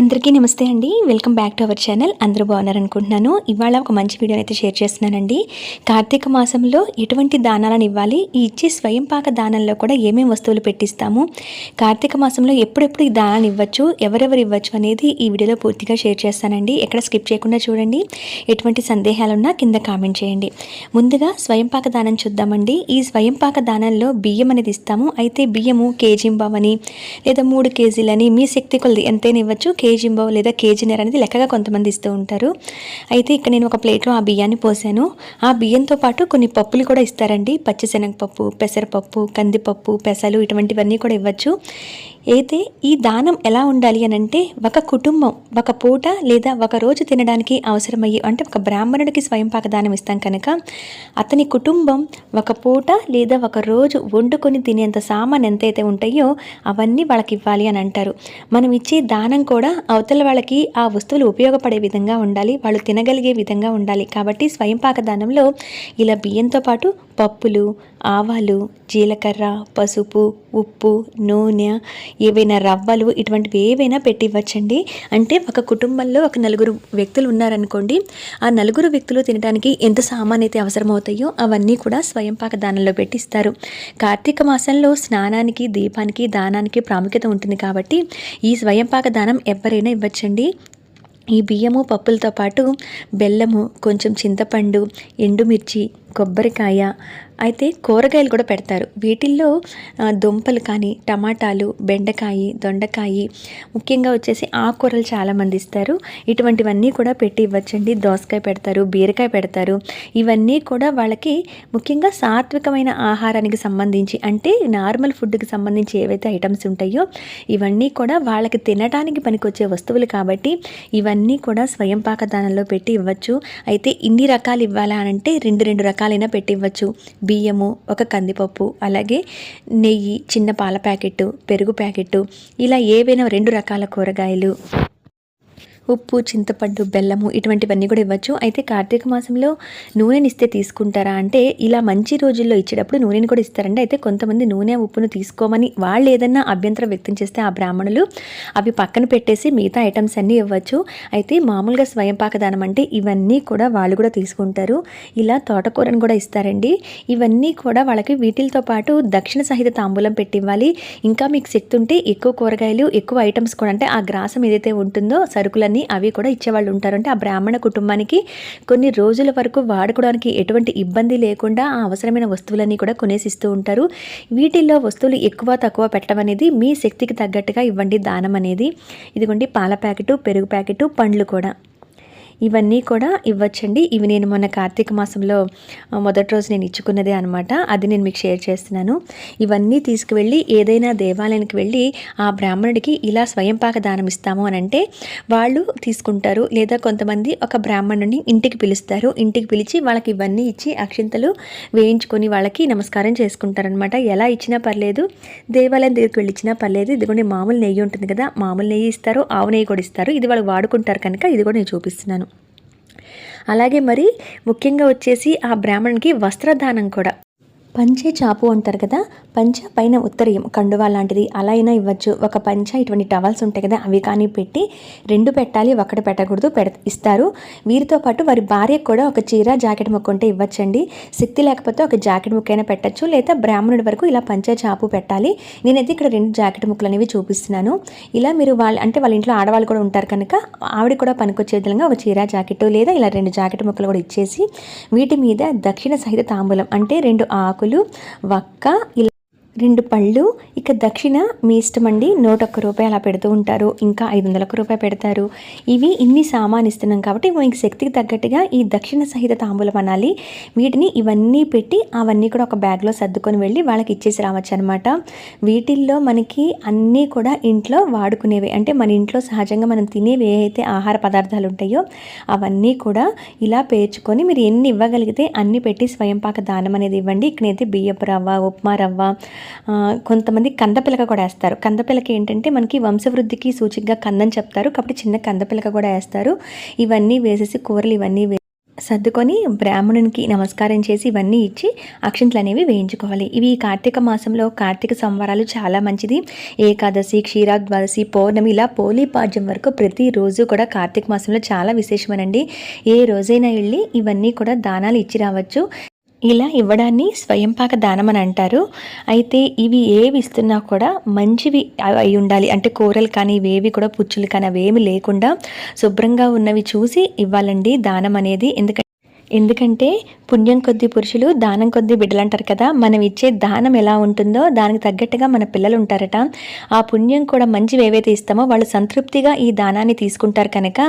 అందరికీ నమస్తే అండి. Welcome back to our channel. అందరూ బాగున్నారు అనుకుంటున్నాను. ఇవాళ ఒక మంచి వీడియోని అయితే షేర్ చేస్తున్నానండి. కార్తీక మాసంలో ఎటువంటి దానాలను ఇవ్వాలి? ఈ ఇచ్చే స్వయంపాక దానంలో కూడా ఏమేమి వస్తువులు పెట్టిస్తాము? కార్తీక మాసంలో ఎప్పుడెప్పుడు ఈ దానాన్ని ఇవ్వచ్చు? ఎవరెవరు ఇవ్వచ్చు అనేది ఈ వీడియోలో పూర్తిగా షేర్ చేస్తానండి. ఎక్కడ స్కిప్ చేయకుండా చూడండి. ఎటువంటి సందేహాలున్నా కింద కామెంట్ చేయండి. ముందుగా స్వయంపాక దానం చూద్దామండి. ఈ స్వయంపాక దానంలో బియ్యం అనేది ఇస్తాము. అయితే బియ్యము కేజీ బావని లేదా మూడు కేజీలని మీ శక్తి కొలది ఎంతైనా ఇవ్వచ్చు. కేజీ లేదా కేజీనర్ అనేది లెక్కగా కొంతమంది ఇస్తూ ఉంటారు. అయితే ఇక్కడ నేను ఒక ప్లేట్లో ఆ బియ్యాన్ని పోసాను. ఆ బియ్యంతో పాటు కొన్ని పప్పులు కూడా ఇస్తారండి. పచ్చిశనగపప్పు పెసరపప్పు కందిపప్పు పెసలు ఇటువంటివన్నీ కూడా ఇవ్వచ్చు. అయితే ఈ దానం ఎలా ఉండాలి అని అంటే ఒక కుటుంబం ఒక పూట లేదా ఒక రోజు తినడానికి అవసరమయ్యే అంటే ఒక బ్రాహ్మణుడికి స్వయంపాక దానం ఇస్తాం కనుక అతని కుటుంబం ఒక పూట లేదా ఒక రోజు వండుకొని తినేంత సామాన్ ఎంతైతే ఉంటాయో అవన్నీ వాళ్ళకి ఇవ్వాలి అని అంటారు. మనం ఇచ్చే దానం కూడా అవతల వాళ్ళకి ఆ వస్తువులు ఉపయోగపడే విధంగా ఉండాలి వాళ్ళు తినగలిగే విధంగా ఉండాలి. కాబట్టి స్వయంపాక దానంలో ఇలా బియ్యంతో పాటు పప్పులు ఆవాలు జీలకర్ర పసుపు ఉప్పు నూనె ఏవైనా రవ్వలు ఇటువంటివి ఏవైనా పెట్టి ఇవ్వచ్చండి అంటే ఒక కుటుంబంలో ఒక నలుగురు వ్యక్తులు ఉన్నారనుకోండి ఆ నలుగురు వ్యక్తులు తినడానికి ఎంత సామాన్ అయితే అవసరమవుతాయో అవన్నీ కూడా స్వయంపాక దానంలో పెట్టిస్తారు. కార్తీక మాసంలో స్నానానికి దీపానికి దానానికి ప్రాముఖ్యత ఉంటుంది కాబట్టి ఈ స్వయంపాక దానం ఎవరైనా ఇవ్వచ్చండి. ఈ బియ్యము పప్పులతో పాటు బెల్లము కొంచెం చింతపండు ఎండుమిర్చి కొబ్బరికాయ అయితే కూరగాయలు కూడా పెడతారు. వీటిల్లో దుంపలు కానీ టమాటాలు బెండకాయ దొండకాయ ముఖ్యంగా వచ్చేసి ఆకుకూరలు చాలామంది ఇస్తారు. ఇటువంటివన్నీ కూడా పెట్టి ఇవ్వచ్చండి. దోసకాయ పెడతారు బీరకాయ పెడతారు. ఇవన్నీ కూడా వాళ్ళకి ముఖ్యంగా సాత్వికమైన ఆహారానికి సంబంధించి అంటే నార్మల్ ఫుడ్కి సంబంధించి ఏవైతే ఐటమ్స్ ఉంటాయో ఇవన్నీ కూడా వాళ్ళకి తినడానికి పనికొచ్చే వస్తువులు కాబట్టి ఇవన్నీ కూడా స్వయం పాకదానంలో పెట్టి ఇవ్వచ్చు. అయితే ఇన్ని రకాలు ఇవ్వాలా అని అంటే రెండు రెండు రకాలు రకాలైన పెట్టివ్వచ్చు. బియ్యము ఒక కందిపప్పు అలాగే నెయ్యి చిన్న పాల ప్యాకెట్ పెరుగు ప్యాకెట్ ఇలా ఏవైనా రెండు రకాల కూరగాయలు. ఉప్పు చింతపండు బెల్లము ఇటువంటివన్నీ కూడా ఇవ్వచ్చు. అయితే కార్తీక మాసంలో నూనెని ఇస్తే తీసుకుంటారా అంటే ఇలా మంచి రోజుల్లో ఇచ్చేటప్పుడు నూనెని కూడా ఇస్తారండి. అయితే కొంతమంది నూనె ఉప్పును తీసుకోమని వాళ్ళు ఏదన్నా అభ్యంతరం వ్యక్తం చేస్తే ఆ బ్రాహ్మణులు అవి పక్కన పెట్టేసి మిగతా ఐటమ్స్ అన్నీ ఇవ్వచ్చు. అయితే మామూలుగా స్వయం పాకదానం అంటే ఇవన్నీ కూడా వాళ్ళు కూడా తీసుకుంటారు. ఇలా తోటకూరను కూడా ఇస్తారండి. ఇవన్నీ కూడా వాళ్ళకి వీటితో పాటు దక్షిణ సహిత తాంబూలం పెట్టి ఇవ్వాలి. ఇంకా మీకు శక్తి ఉంటే ఎక్కువ కూరగాయలు ఎక్కువ ఐటమ్స్ కూడా అంటే ఆ గ్రాసం ఏదైతే ఉంటుందో సరుకులన్నీ అవి కూడా ఇచ్చేవాళ్ళు ఉంటారు అంటే ఆ బ్రాహ్మణ కుటుంబానికి కొన్ని రోజుల వరకు వాడుకోవడానికి ఎటువంటి ఇబ్బంది లేకుండా ఆ అవసరమైన వస్తువులన్నీ కూడా కొనేసి ఇస్తూ ఉంటారు. వీటిల్లో వస్తువులు ఎక్కువ తక్కువ పెట్టడం అనేది మీ శక్తికి తగ్గట్టుగా ఇవ్వండి దానం అనేది. ఇదిగోండి పాల ప్యాకెట్ పెరుగు ప్యాకెట్ పండ్లు కూడా. ఇవన్నీ కూడా ఇవ్వచ్చండి. ఇవి నేను మొన్న కార్తీక మాసంలో మొదటి రోజు నేను ఇచ్చుకున్నదే అనమాట అది నేను మీకు షేర్ చేస్తున్నాను. ఇవన్నీ తీసుకువెళ్ళి ఏదైనా దేవాలయానికి వెళ్ళి ఆ బ్రాహ్మణుడికి ఇలా స్వయంపాక దానం ఇస్తాము అని అంటే వాళ్ళు తీసుకుంటారు. లేదా కొంతమంది ఒక బ్రాహ్మణుడిని ఇంటికి పిలుస్తారు. ఇంటికి పిలిచి వాళ్ళకి ఇవన్నీ ఇచ్చి అక్షింతలు వేయించుకొని వాళ్ళకి నమస్కారం చేసుకుంటారనమాట ఎలా ఇచ్చినా పర్లేదు దేవాలయం దగ్గరికి వెళ్ళి ఇచ్చినా పర్లేదు. ఇదిగోండి మామూలు నెయ్యి ఉంటుంది కదా మామూలు నెయ్యి ఇస్తారు ఆవు నెయ్యి కూడా ఇస్తారు. ఇది వాళ్ళు వాడుకుంటారు కనుక ఇది కూడా నేను చూపిస్తున్నాను. అలాగే మరి ముఖ్యంగా వచ్చేసి ఆ బ్రాహ్మణునికి వస్త్రదానం కూడా. పంచే చాపు అంటారు కదా పంచ పైన ఉత్తరీయం కండువా లాంటిది. అలా అయినా ఇవ్వచ్చు. ఒక పంచ ఇటువంటి టవల్స్ ఉంటాయి కదా అవి కానీ పెట్టి రెండు పెట్టాలి ఒకటి పెట్టకూడదు పెడ ఇస్తారు. వీరితో పాటు వారి భార్యకు కూడా ఒక చీర జాకెట్ ముక్క ఉంటే ఇవ్వచ్చండి. శక్తి లేకపోతే ఒక జాకెట్ ముక్క అయినా పెట్టచ్చు. లేదా బ్రాహ్మణుడి వరకు ఇలా పంచ చాపు పెట్టాలి. నేనైతే ఇక్కడ రెండు జాకెట్ ముక్కలు అనేవి చూపిస్తున్నాను. ఇలా మీరు వాళ్ళ అంటే వాళ్ళ ఇంట్లో ఆడవాళ్ళు కూడా ఉంటారు కనుక ఆవిడ కూడా పనికొచ్చే విధంగా ఒక చీర జాకెట్ లేదా ఇలా రెండు జాకెట్ ముక్కలు కూడా ఇచ్చేసి వీటి మీద దక్షిణ సహిత తాంబూలం అంటే రెండు ఆకు ఆకులు వక్క ఇలా రెండు పళ్ళు ఇక దక్షిణ మీ ఇష్టం అండి నూట ఒక్క రూపాయి అలా పెడుతూ ఉంటారు. ఇంకా ఐదు వందల ఒక్క రూపాయి పెడతారు. ఇవి ఇన్ని సామాన్ ఇస్తున్నాం కాబట్టి మీకు శక్తికి తగ్గట్టుగా ఈ దక్షిణ సహిత తాంబూలం అనాలి. వీటిని ఇవన్నీ పెట్టి అవన్నీ కూడా ఒక బ్యాగ్లో సర్దుకొని వెళ్ళి వాళ్ళకి ఇచ్చేసి రావచ్చు అనమాట వీటిల్లో మనకి అన్నీ కూడా ఇంట్లో వాడుకునేవి. అంటే మన ఇంట్లో సహజంగా మనం తినేవి ఏ ఆహార పదార్థాలు ఉంటాయో అవన్నీ కూడా ఇలా పేర్చుకొని మీరు ఎన్ని ఇవ్వగలిగితే అన్ని పెట్టి స్వయంపాక దానం అనేది ఇవ్వండి. ఇక్కడైతే బియ్యపు రవ్వ ఉప్మా రవ్వ కొంతమంది కందపిలక కూడా వేస్తారు. కందపిలక ఏంటంటే మనకి వంశవృద్ధికి సూచికగా కందని చెప్తారు. కాబట్టి చిన్న కందపిలక కూడా వేస్తారు. ఇవన్నీ వేసేసి కూరలు ఇవన్నీ సర్దుకొని బ్రాహ్మణునికి నమస్కారం చేసి ఇవన్నీ ఇచ్చి అక్షంతలు అనేవి వేయించుకోవాలి. ఇవి కార్తీక మాసంలో కార్తీక సంవరాలు చాలా మంచిది. ఏకాదశి క్షీరాద్వాదశి పౌర్ణమి ఇలా పోలీపాడ్యం వరకు ప్రతిరోజు కూడా కార్తీక మాసంలో చాలా విశేషమనండి. ఏ రోజైనా వెళ్ళి ఇవన్నీ కూడా దానాలు ఇచ్చి రావచ్చు. ఇలా ఇవ్వడాన్ని స్వయంపాక దానం అని అంటారు. అయితే ఇవి ఏవి ఇస్తున్నా కూడా మంచివి అయి ఉండాలి. అంటే కూరలు కానీ ఇవేవి కూడా పుచ్చులు కానీ అవేమి లేకుండా శుభ్రంగా ఉన్నవి చూసి ఇవ్వాలండి దానం అనేది. ఎందుకంటే ఎందుకంటే పుణ్యం కొద్ది పురుషులు దానం కొద్ది బిడ్డలు అంటారు కదా. మనం ఇచ్చే దానం ఎలా ఉంటుందో దానికి తగ్గట్టుగా మన పిల్లలు ఉంటారట. ఆ పుణ్యం కూడా మంచివి ఏవైతే ఇస్తామో వాళ్ళు సంతృప్తిగా ఈ దానాన్ని తీసుకుంటారు కనుక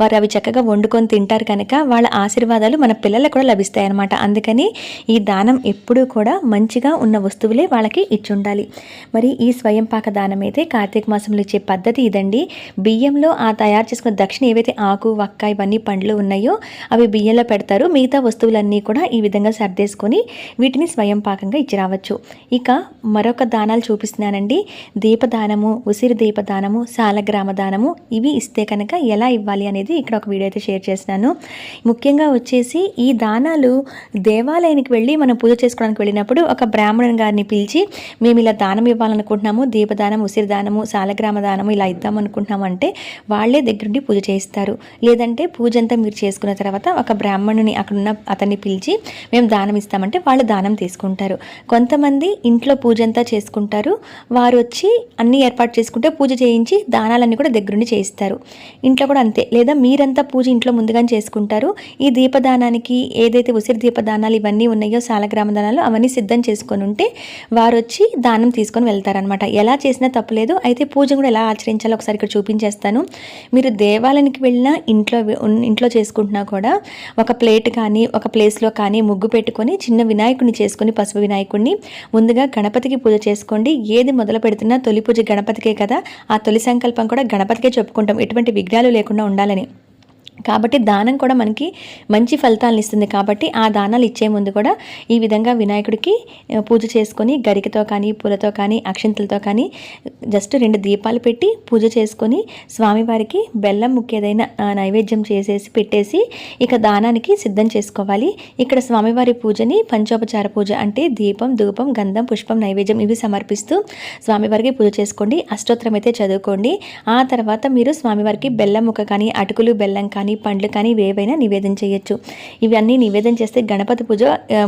వారు అవి చక్కగా వండుకొని తింటారు కనుక వాళ్ళ ఆశీర్వాదాలు మన పిల్లలకు కూడా లభిస్తాయి అన్నమాట. అందుకని ఈ దానం ఎప్పుడూ కూడా మంచిగా ఉన్న వస్తువులే వాళ్ళకి ఇచ్చుండాలి. మరి ఈ స్వయం పాక దానం అయితే కార్తీక మాసంలో ఇచ్చే పద్ధతి ఇదండి. బియ్యంలో ఆ తయారు చేసుకున్న దక్షిణ ఏవైతే ఆకు వక్క ఇవన్నీ పండ్లు ఉన్నాయో అవి బియ్యంలో పెడతారు. మిగతా వస్తువులన్నీ కూడా ఈ విధంగా సర్దేసుకొని వీటిని స్వయం పాకంగా ఇచ్చి రావచ్చు ఇక మరొక దానాలు చూపిస్తున్నానండి. దీపదానము ఉసిరి దీపదానము సాలగ్రామ దానము ఇవి ఇస్తే కనుక ఎలా ఇవ్వాలి అనేది ఇక్కడ ఒక వీడియో అయితే షేర్ చేస్తున్నాను. ముఖ్యంగా వచ్చేసి ఈ దానాలు దేవాలయానికి వెళ్ళి మనం పూజ చేసుకోవడానికి వెళ్ళినప్పుడు ఒక బ్రాహ్మణుని గారిని పిలిచి మేము ఇలా దానం ఇవ్వాలనుకుంటున్నాము దీపదానం ఉసిరి దానము సాలగ్రామ దానము ఇలా ఇద్దాం అనుకుంటున్నాము అంటే వాళ్ళే దగ్గరుండి పూజ చేయిస్తారు. లేదంటే పూజ అంతా మీరు చేసుకున్న తర్వాత ఒక బ్రాహ్మణుని అక్కడున్న అతన్ని పిలిచి మేము దానం ఇస్తామంటే వాళ్ళు దానం తీసుకుంటారు. కొంతమంది ఇంట్లో పూజ అంతా చేసుకుంటారు. వారు వచ్చి అన్ని ఏర్పాటు చేసుకుంటే పూజ చేయించి దానాలన్నీ కూడా దగ్గరుండి చేయిస్తారు. ఇంట్లో కూడా అంతే. లేదా మీరంతా పూజ ఇంట్లో ముందుగానే చేసుకుంటారు. ఈ దీపదానానికి ఏదైతే ఉసిరి దీపదానాలు ఇవన్నీ ఉన్నాయో సాలగ్రామ దానాలు అవన్నీ సిద్ధం చేసుకొని ఉంటే వారు వచ్చి దానం తీసుకొని వెళ్తారనమాట ఎలా చేసినా తప్పలేదు అయితే పూజ కూడా ఎలా ఆచరించాలో ఒకసారి ఇక్కడ చూపించేస్తాను. మీరు దేవాలయానికి వెళ్ళినా ఇంట్లో ఇంట్లో చేసుకుంటున్నా కూడా ఒక ప్లేట్ కానీ ఒక ప్లేస్లో కానీ ముగ్గు పెట్టుకొని చిన్న వినాయకుడిని చేసుకొని పసుపు వినాయకుడిని ముందుగా గణపతికి పూజ చేసుకోండి. ఏది మొదలు పెడుతున్నా తొలి పూజ గణపతికే కదా. ఆ తొలి సంకల్పం కూడా గణపతికే చెప్పుకుంటాం. ఎటువంటి విఘ్నాలు లేకుండా ఉండాలని. కాబట్టి దానం కూడా మనకి మంచి ఫలితాలను ఇస్తుంది కాబట్టి ఆ దానాలు ఇచ్చే ముందు కూడా ఈ విధంగా వినాయకుడికి పూజ చేసుకొని గరికతో కానీ పూలతో కానీ అక్షంతలతో కానీ జస్ట్ రెండు దీపాలు పెట్టి పూజ చేసుకొని స్వామివారికి బెల్లం ముఖ్యదైన నైవేద్యం చేసేసి పెట్టేసి ఇక దానానికి సిద్ధం చేసుకోవాలి. ఇక్కడ స్వామివారి పూజని పంచోపచార పూజ అంటే దీపం ధూపం గంధం పుష్పం నైవేద్యం ఇవి సమర్పిస్తూ స్వామివారికి పూజ చేసుకోండి. అష్టోత్తరం అయితే చదువుకోండి. ఆ తర్వాత మీరు స్వామివారికి బెల్లం ముక్క కానీ అటుకులు బెల్లం కానీ పండ్లు కానీ ఇవేవైనా నివేదన చేయొచ్చు. ఇవన్నీ నివేదన చేస్తే గణపతి పూజ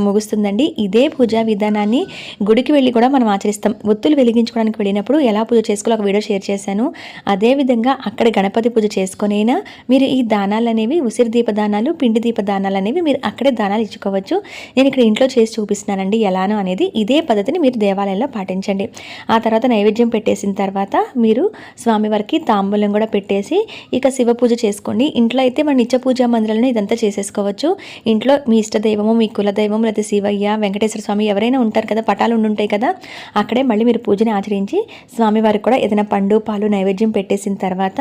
ముగుస్తుందండి. ఇదే పూజా విధానాన్ని గుడికి వెళ్ళి కూడా మనం ఆచరిస్తాం. ఒత్తులు వెలిగించుకోవడానికి వెళ్ళినప్పుడు ఎలా పూజ చేసుకోవాలో ఒక వీడియో షేర్ చేశాను. అదేవిధంగా అక్కడ గణపతి పూజ చేసుకునైనా మీరు ఈ దానాలు అనేవి ఉసిరి దీప దానాలు పిండి దీప దానాలు అనేవి మీరు అక్కడే దానాలు ఇచ్చుకోవచ్చు. నేను ఇక్కడ ఇంట్లో చేసి చూపిస్తున్నానండి ఎలానో అనేది. ఇదే పద్ధతిని మీరు దేవాలయంలో పాటించండి. ఆ తర్వాత నైవేద్యం పెట్టేసిన తర్వాత మీరు స్వామివారికి తాంబూలం కూడా పెట్టేసి ఇక శివ పూజ చేసుకోండి. ఇంట్లో అయితే మన నిత్య పూజా మందిరాలను ఇదంతా చేసేసుకోవచ్చు. ఇంట్లో మీ ఇష్ట దైవము మీ కుల దైవం లేదా శివయ్య వెంకటేశ్వర స్వామి ఎవరైనా ఉంటారు కదా పటాలు ఉండుంటాయి కదా అక్కడే మళ్ళీ మీరు పూజని ఆచరించి స్వామివారికి కూడా ఏదైనా పండు పాలు నైవేద్యం పెట్టేసిన తర్వాత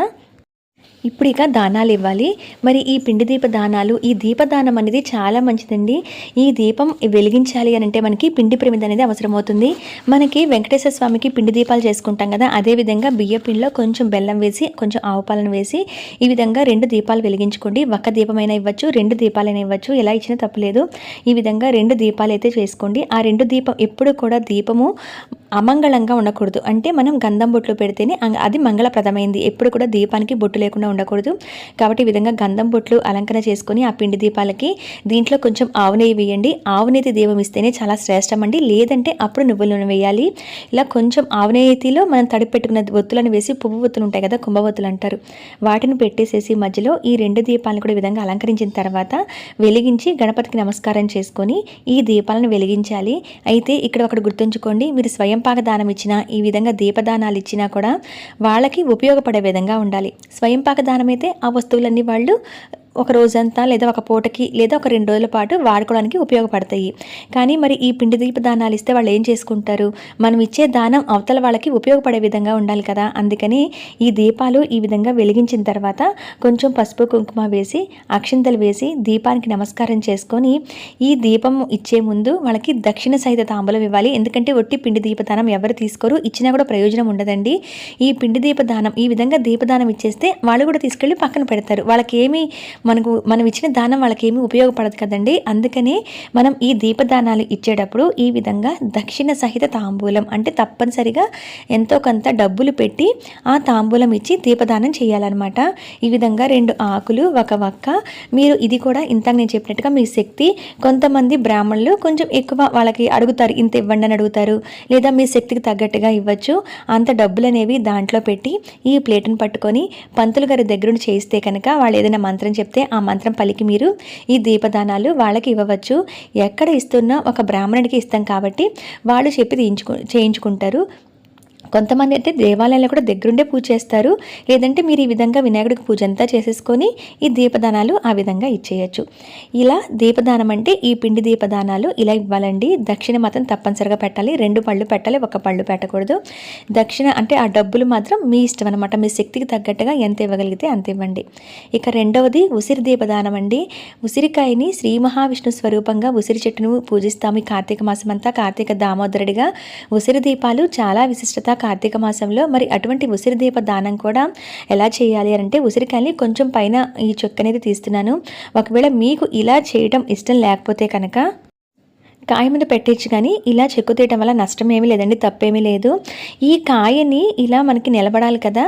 ఇప్పుడు ఇక దానాలు ఇవ్వాలి. మరి ఈ పిండి దీప దానాలు ఈ దీపదానం అనేది చాలా మంచిదండి. ఈ దీపం వెలిగించాలి అని అంటే మనకి పిండి ప్రమిద అనేది అవసరమవుతుంది. మనకి వెంకటేశ్వర స్వామికి పిండి దీపాలు చేసుకుంటాం కదా అదేవిధంగా బియ్య పిండిలో కొంచెం బెల్లం వేసి కొంచెం ఆవు పాలను వేసి ఈ విధంగా రెండు దీపాలు వెలిగించుకోండి. ఒక్క దీపమైనా ఇవ్వచ్చు రెండు దీపాలైనా ఇవ్వచ్చు ఎలా ఇచ్చినా తప్పలేదు. ఈ విధంగా రెండు దీపాలు అయితే చేసుకోండి. ఆ రెండు దీపం ఎప్పుడు కూడా దీపము అమంగళంగా ఉండకూడదు. అంటే మనం గంధం బొట్లు పెడితేనే అది మంగళప్రదమైంది. ఎప్పుడు కూడా దీపానికి బొట్టు లేకుండా ఉండకూడదు. కాబట్టి ఈ విధంగా గంధం బొట్లు అలంకరణ చేసుకొని ఆ పిండి దీపాలకి దీంట్లో కొంచెం ఆవు నెయ్యి వేయండి. ఆవు నెయ్యి దీపం ఇస్తేనే చాలా శ్రేష్టం అండి లేదంటే అప్పుడు నువ్వుల నూనె వేయాలి. ఇలా కొంచెం ఆవు నెయ్యిలో మనం తడి పెట్టుకున్న ఒత్తులను వేసి పువ్వు ఒత్తులు ఉంటాయి కదా కుంభవత్తులు అంటారు. వాటిని పెట్టేసేసి మధ్యలో ఈ రెండు దీపాలను కూడా విధంగా అలంకరించిన తర్వాత వెలిగించి గణపతికి నమస్కారం చేసుకొని ఈ దీపాలను వెలిగించాలి. అయితే ఇక్కడ ఒకటి గుర్తుంచుకోండి. మీరు స్వయం పాక దానం ఇచ్చినా ఈ విధంగా దీపదానాలు ఇచ్చినా కూడా వాళ్ళకి ఉపయోగపడే విధంగా ఉండాలి. స్వయం పాక దానం అయితే ఆ వస్తువులన్నీ వాళ్ళు ఒక రోజంతా లేదా ఒక పూటకి లేదా ఒక రెండు రోజుల పాటు వాడుకోవడానికి ఉపయోగపడతాయి. కానీ మరి ఈ పిండి దీప దానాలు ఇస్తే వాళ్ళు ఏం చేసుకుంటారు? మనం ఇచ్చే దానం అవతల వాళ్ళకి ఉపయోగపడే విధంగా ఉండాలి కదా. అందుకని ఈ దీపాలు ఈ విధంగా వెలిగించిన తర్వాత కొంచెం పసుపు కుంకుమ వేసి అక్షింతలు వేసి దీపానికి నమస్కారం చేసుకొని ఈ దీపం ఇచ్చే ముందు వాళ్ళకి దక్షిణ సహిత తాంబూలం ఇవ్వాలి. ఎందుకంటే ఒట్టి పిండి దీపదానం ఎవరు తీసుకోరు? ఇచ్చినా కూడా ప్రయోజనం ఉండదండి. ఈ పిండి దీపదానం ఈ విధంగా దీపదానం ఇచ్చేస్తే వాళ్ళు కూడా తీసుకెళ్ళి పక్కన పెడతారు. వాళ్ళకి ఏమీ మనకు మనం ఇచ్చిన దానం వాళ్ళకి ఏమీ ఉపయోగపడదు కదండి. అందుకనే మనం ఈ దీపదానాలు ఇచ్చేటప్పుడు ఈ విధంగా దక్షిణ సహిత తాంబూలం అంటే తప్పనిసరిగా ఎంతో కొంత డబ్బులు పెట్టి ఆ తాంబూలం ఇచ్చి దీపదానం చేయాలన్నమాట. ఈ విధంగా రెండు ఆకులు ఒక వక్క. మీరు ఇది కూడా ఇంతకు నేను చెప్పినట్టుగా మీ శక్తి. కొంతమంది బ్రాహ్మణులు కొంచెం ఎక్కువ వాళ్ళకి అడుగుతారు ఇంత ఇవ్వండి అని అడుగుతారు. లేదా మీ శక్తికి తగ్గట్టుగా ఇవ్వచ్చు. అంత డబ్బులు అనేవి దాంట్లో పెట్టి ఈ ప్లేట్ను పట్టుకొని పంతులు గారి దగ్గర చేయిస్తే కనుక వాళ్ళు ఏదైనా మంత్రం చెప్తే ఆ మంత్రం పలికి మీరు ఈ దీపదానాలు వాళ్ళకి ఇవ్వవచ్చు. ఎక్కడ ఇస్తున్నా ఒక బ్రాహ్మణుడికి ఇస్తాం కాబట్టి వాళ్ళు చెప్పి చేయించుకుంటారు. కొంతమంది అయితే దేవాలయాలు కూడా దగ్గరుండే పూజ చేస్తారు. లేదంటే మీరు ఈ విధంగా వినాయకుడికి పూజ అంతా చేసేసుకొని ఈ దీపదానాలు ఆ విధంగా ఇచ్చేయచ్చు. ఇలా దీపదానం అంటే ఈ పిండి దీపదానాలు ఇలా ఇవ్వాలండి. దక్షిణ మాత్రం తప్పనిసరిగా పెట్టాలి. రెండు పళ్ళు పెట్టాలి ఒక పళ్ళు పెట్టకూడదు. దక్షిణ అంటే ఆ డబ్బులు మాత్రం మీ ఇష్టం అనమాట మీ శక్తికి తగ్గట్టుగా ఎంత ఇవ్వగలిగితే అంత ఇవ్వండి. ఇక రెండవది ఉసిరి దీపదానం అండి. ఉసిరికాయని శ్రీ మహావిష్ణు స్వరూపంగా ఉసిరి చెట్టును పూజిస్తాము ఈ కార్తీక మాసం అంతా కార్తీక దామోదరుడిగా ఉసిరి దీపాలు చాలా విశిష్టత కార్తీక మాసంలో మరి అటువంటి ఉసిరి దీప దానం కూడా ఎలా చేయాలి అంటే ఉసిరికాయని కొంచెం పైన ఈ చొక్క అనేది తీస్తున్నాను. ఒకవేళ మీకు ఇలా చేయడం ఇష్టం లేకపోతే కనుక కాయ మీద పెట్టచ్చు కానీ ఇలా చెక్కు తీయటం వల్ల నష్టం ఏమీ లేదండి తప్పేమీ లేదు. ఈ కాయని ఇలా మనకి నిలబడాలి కదా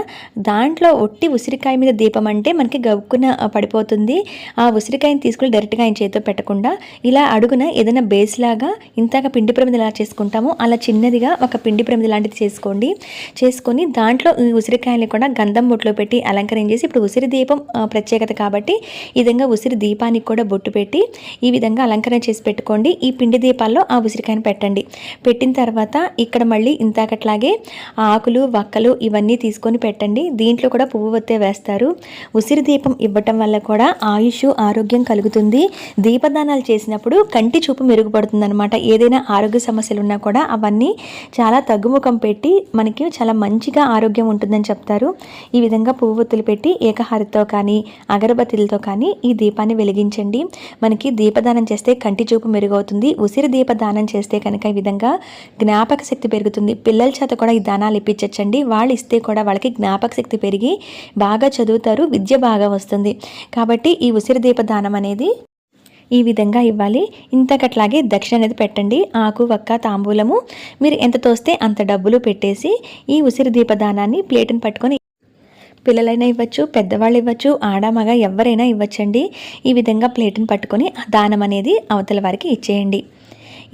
దాంట్లో ఒట్టి ఉసిరికాయ మీద దీపం అంటే మనకి గబుక్కున పడిపోతుంది. ఆ ఉసిరికాయని తీసుకుని డైరెక్ట్గా ఆయన చేతితో పెట్టకుండా ఇలా అడుగున ఏదైనా బేస్ లాగా ఇంతగా పిండి ప్రమిది ఎలా చేసుకుంటామో అలా చిన్నదిగా ఒక పిండి ప్రమిది లాంటిది చేసుకోండి. చేసుకొని దాంట్లో ఈ ఉసిరికాయని కూడా గంధం బొట్లో పెట్టి అలంకరణ చేసి ఇప్పుడు ఉసిరి దీపం ప్రత్యేకత కాబట్టి ఈ విధంగా ఉసిరి దీపానికి కూడా బొట్టు పెట్టి ఈ విధంగా అలంకరణ చేసి పెట్టుకోండి. ఈ పిండి దీపాల్లో ఆ ఉసిరికాయను పెట్టండి. పెట్టిన తర్వాత ఇక్కడ మళ్ళీ ఇంతాకట్లాగే ఆకులు వక్కలు ఇవన్నీ తీసుకొని పెట్టండి. దీంట్లో కూడా పువ్వు ఒత్తే వేస్తారు. ఉసిరి దీపం ఇవ్వటం వల్ల కూడా ఆయుష్ ఆరోగ్యం కలుగుతుంది. దీపదానాలు చేసినప్పుడు కంటి చూపు మెరుగుపడుతుందనమాట ఏదైనా ఆరోగ్య సమస్యలు ఉన్నా కూడా అవన్నీ చాలా తగ్గుముఖం పెట్టి మనకి చాలా మంచిగా ఆరోగ్యం ఉంటుందని చెప్తారు. ఈ విధంగా పువ్వు ఒత్తులు పెట్టి ఏకహారితో కానీ అగరబత్తులతో కానీ ఈ దీపాన్ని వెలిగించండి. మనకి దీపదానం చేస్తే కంటి చూపు మెరుగవుతుంది ఉసిరి దీప దానం చేస్తే కనుక ఈ విధంగా జ్ఞాపక శక్తి పెరుగుతుంది. పిల్లల చేత కూడా ఈ దానాలు ఇప్పించచ్చండి. వాళ్ళు ఇస్తే కూడా వాళ్ళకి జ్ఞాపక శక్తి పెరిగి బాగా చదువుతారు విద్య బాగా వస్తుంది. కాబట్టి ఈ ఉసిరి దీప దానం అనేది ఈ విధంగా ఇవ్వాలి. ఇంతకట్లాగే దక్షిణ అనేది పెట్టండి. ఆకు వక్క తాంబూలము మీరు ఎంత తోస్తే అంత డబ్బులు పెట్టేసి ఈ ఉసిరి దీపదానాన్ని ప్లేటుని పట్టుకొని పిల్లలైనా ఇవ్వచ్చు పెద్దవాళ్ళు ఇవ్వచ్చు ఆడమగ ఎవరైనా ఇవ్వచ్చండి. ఈ విధంగా ప్లేటును పట్టుకొని దానం అనేది అవతల వారికి ఇచ్చేయండి.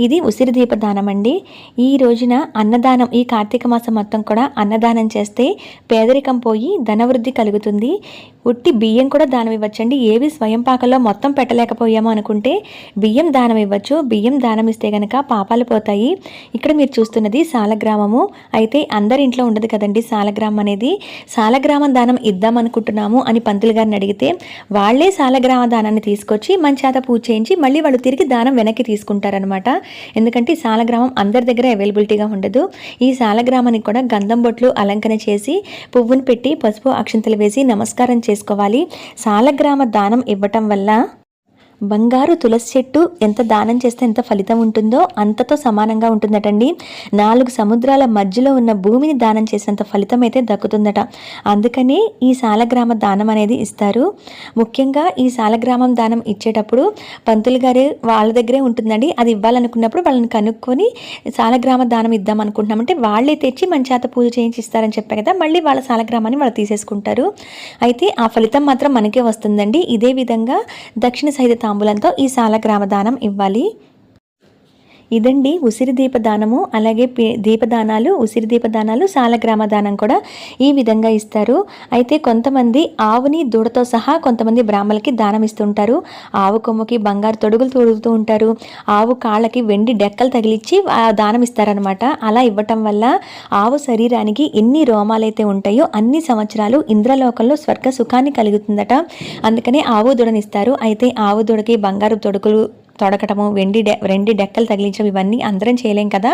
ఇది ఉసిరి దీపదానం అండి ఈ రోజున అన్నదానం ఈ కార్తీక మాసం మొత్తం కూడా అన్నదానం చేస్తే పేదరికం పోయి ధనవృద్ధి కలుగుతుంది. ఉట్టి బియ్యం కూడా దానం ఇవ్వచ్చండి. ఏవి స్వయం పాకలో మొత్తం పెట్టలేకపోయామో అనుకుంటే బియ్యం దానం ఇవ్వచ్చు. బియ్యం దానం ఇస్తే కనుక పాపాలు పోతాయి. ఇక్కడ మీరు చూస్తున్నది సాలగ్రామము. అయితే అందరి ఇంట్లో ఉండదు కదండి సాలగ్రామం అనేది. సాలగ్రామం దానం ఇద్దాం అనుకుంటున్నాము అని పంతులు గారిని అడిగితే వాళ్ళే సాలగ్రామ దానాన్ని తీసుకొచ్చి మంచి పూజ చేయించి మళ్ళీ వాళ్ళు తిరిగి దానం వెనక్కి తీసుకుంటారనమాట ఎందుకంటే ఈ సాలగ్రామం అందరి దగ్గర అవైలబిలిటీగా ఉండదు. ఈ సాలగ్రామానికి కూడా గంధం బొట్లు అలంకరణ చేసి పువ్వును పెట్టి పసుపు అక్షంతలు వేసి నమస్కారం చేసుకోవాలి. సాలగ్రామ దానం ఇవ్వటం వల్ల బంగారు తులసి చెట్టు ఎంత దానం చేస్తే ఎంత ఫలితం ఉంటుందో అంతతో సమానంగా ఉంటుందటండి. నాలుగు సముద్రాల మధ్యలో ఉన్న భూమిని దానం చేసేంత ఫలితం అయితే దక్కుతుందట. అందుకని ఈ సాలగ్రామ దానం అనేది ఇస్తారు. ముఖ్యంగా ఈ సాలగ్రామం దానం ఇచ్చేటప్పుడు పంతులు గారు వాళ్ళ దగ్గరే ఉంటుందండి. అది ఇవ్వాలనుకున్నప్పుడు వాళ్ళని కనుక్కొని సాలగ్రామ దానం ఇద్దాం అనుకుంటున్నామంటే వాళ్ళే తెచ్చి మన చేత పూజ చేయించి ఇస్తారని చెప్పారు కదా మళ్ళీ వాళ్ళ సాలగ్రామాన్ని వాళ్ళు తీసేసుకుంటారు. అయితే ఆ ఫలితం మాత్రం మనకే వస్తుందండి. ఇదే విధంగా దక్షిణ సైత తాంబూలంతో ఈ సాల గ్రామదానం ఇవ్వాలి. ఇదండి ఉసిరి దీపదానము అలాగే దీపదానాలు ఉసిరి దీపదానాలు సాలగ్రామ దానం కూడా ఈ విధంగా ఇస్తారు. అయితే కొంతమంది ఆవుని దూడతో సహా కొంతమంది బ్రాహ్మలకి దానం ఇస్తుంటారు. ఆవు కొమ్ముకి బంగారు తొడుగులు తొడుగుతూ ఉంటారు. ఆవు కాళ్ళకి వెండి డెక్కలు తగిలిచ్చి దానం ఇస్తారనమాట అలా ఇవ్వటం వల్ల ఆవు శరీరానికి ఎన్ని రోమాలైతే ఉంటాయో అన్ని సంవత్సరాలు ఇంద్రలోకంలో స్వర్గ సుఖాన్ని కలుగుతుందట. అందుకనే ఆవు దూడనిస్తారు అయితే ఆవు దూడకి బంగారు తొడుగులు తొడకటము వెండి డె వెండి డెక్కలు తగిలించడం ఇవన్నీ అందరం చేయలేం కదా.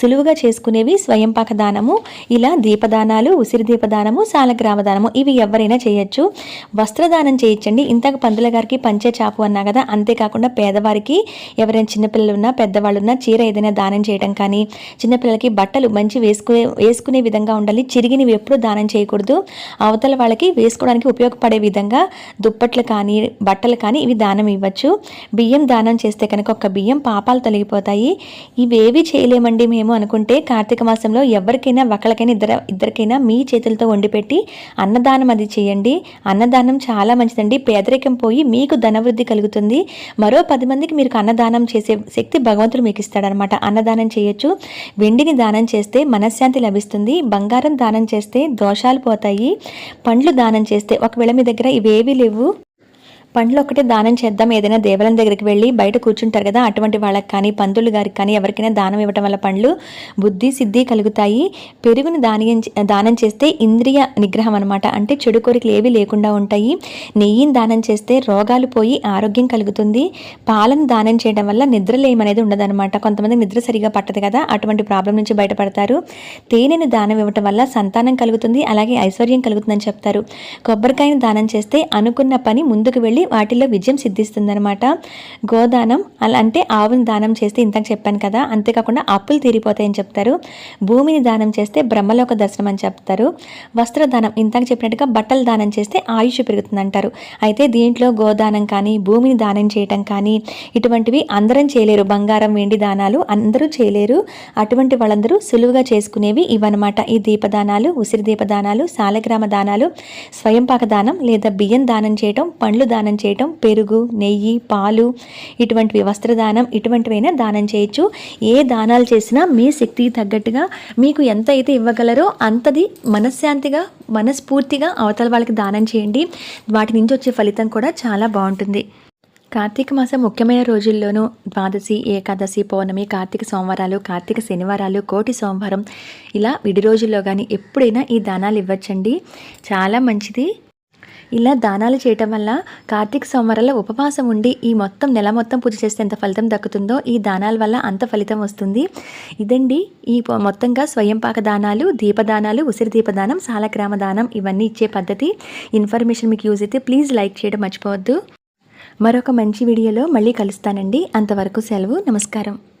సులువుగా చేసుకునేవి స్వయంపాక దానము ఇలా దీపదానాలు ఉసిరి దీపదానము సాలగ్రామ దానము ఇవి ఎవరైనా చేయొచ్చు. వస్త్రదానం చేయొచ్చండి ఇంతకు పందుల గారికి పంచే చాపు అన్నా కదా అంతేకాకుండా పేదవారికి ఎవరైనా చిన్నపిల్లలు ఉన్నా పెద్దవాళ్ళు ఉన్నా చీర ఏదైనా దానం చేయడం కానీ చిన్నపిల్లలకి బట్టలు మంచి వేసుకునే వేసుకునే విధంగా ఉండాలి. చిరిగినవి ఎప్పుడూ దానం చేయకూడదు. అవతల వాళ్ళకి వేసుకోవడానికి ఉపయోగపడే విధంగా దుప్పట్లు కానీ బట్టలు కానీ ఇవి దానం ఇవ్వచ్చు. బియ్యం దానం చేస్తే కనుక ఒక బియ్యం పాపాలు తొలగిపోతాయి. ఇవేవి చేయలేమండి మేము అనుకుంటే కార్తీక మాసంలో ఎవరికైనా ఒకరికైనా ఇద్దరు ఇద్దరికైనా మీ చేతులతో వండిపెట్టి అన్నదానం అది చేయండి. అన్నదానం చాలా మంచిదండి. పేదరికం పోయి మీకు ధనవృద్ధి కలుగుతుంది. మరో పది మందికి మీరు అన్నదానం చేసే శక్తి భగవంతుడు మీకు ఇస్తాడనమాట. అన్నదానం చేయొచ్చు. వెండిని దానం చేస్తే మనశ్శాంతి లభిస్తుంది. బంగారం దానం చేస్తే దోషాలు పోతాయి. పండ్లు దానం చేస్తే ఒకవేళ మీ దగ్గర ఇవేవి లేవు. పండ్లు ఒకటే దానం చేద్దాం. ఏదైనా దేవాలయం దగ్గరికి వెళ్ళి బయట కూర్చుంటారు కదా అటువంటి వాళ్ళకి కానీ పంతులు గారికి కానీ ఎవరికైనా దానం ఇవ్వటం వల్ల పండ్లు బుద్ధి సిద్ధి కలుగుతాయి. పెరుగుని దానం దానం చేస్తే ఇంద్రియ నిగ్రహం అనమాట అంటే చెడు కోరికలు ఏవి లేకుండా ఉంటాయి. నెయ్యిని దానం చేస్తే రోగాలు పోయి ఆరోగ్యం కలుగుతుంది. పాలను దానం చేయడం వల్ల నిద్రలేయం అనేది ఉండదన్నమాట. కొంతమంది నిద్ర సరిగా పట్టదు కదా అటువంటి ప్రాబ్లం నుంచి బయటపడతారు. తేనెని దానం ఇవ్వటం వల్ల సంతానం కలుగుతుంది అలాగే ఐశ్వర్యం కలుగుతుందని చెప్తారు. కొబ్బరికాయని దానం చేస్తే అనుకున్న పని ముందుకు వెళ్ళి వాటిలో విజయం సిద్ధిస్తుందనమాట గోదానం అలా అంటే ఆవుని దానం చేస్తే ఇంతకు చెప్పాను కదా అంతేకాకుండా అప్పులు తీరిపోతాయని చెప్తారు. భూమిని దానం చేస్తే బ్రహ్మలోక దర్శనం అని చెప్తారు. వస్త్రదానం ఇంతకు చెప్పినట్టుగా బట్టలు దానం చేస్తే ఆయుష్ పెరుగుతుంది అంటారు అయితే దీంట్లో గోదానం కానీ భూమిని దానం చేయటం కానీ ఇటువంటివి అందరం చేయలేరు. బంగారం వెండి దానాలు అందరూ చేయలేరు. అటువంటి వాళ్ళందరూ సులువుగా చేసుకునేవి ఇవన్నమాట. ఈ దీపదానాలు ఉసిరి దీపదానాలు సాలగ్రామ దానాలు స్వయంపాక దానం లేదా బియ్యం దానం చేయటం పండ్లు దానం చేయటం పెరుగు నెయ్యి పాలు ఇటువంటివి వస్త్రదానం ఇటువంటివైనా దానం చేయొచ్చు. ఏ దానాలు చేసినా మీ శక్తికి తగ్గట్టుగా మీకు ఎంత అయితే ఇవ్వగలరో అంతది మనశ్శాంతిగా మనస్ఫూర్తిగా అవతల వాళ్ళకి దానం చేయండి. వాటి నుంచి వచ్చే ఫలితం కూడా చాలా బాగుంటుంది. కార్తీక మాసం ముఖ్యమైన రోజుల్లోనూ ద్వాదశి ఏకాదశి పౌర్ణమి కార్తీక సోమవారాలు కార్తీక శనివారాలు కోటి సోమవారం ఇలా విడి రోజుల్లో కానీ ఎప్పుడైనా ఈ దానాలు ఇవ్వచ్చండి. చాలా మంచిది. ఇలా దానాలు చేయటం వల్ల కార్తీక సోమవారంలో ఉపవాసం ఉండి ఈ మొత్తం నెల మొత్తం పూజ చేస్తే ఎంత ఫలితం దక్కుతుందో ఈ దానాల వల్ల అంత ఫలితం వస్తుంది. ఇదండి ఈ మొత్తంగా స్వయం పాక దానాలు దీపదానాలు ఉసిరి దీపదానం సాలగ్రామ దానం ఇవన్నీ ఇచ్చే పద్ధతి. ఇన్ఫర్మేషన్ మీకు యూజ్ అయితే ప్లీజ్ లైక్ చేయడం మర్చిపోవద్దు. మరొక మంచి వీడియోలో మళ్ళీ కలుస్తానండి. అంతవరకు సెలవు నమస్కారం.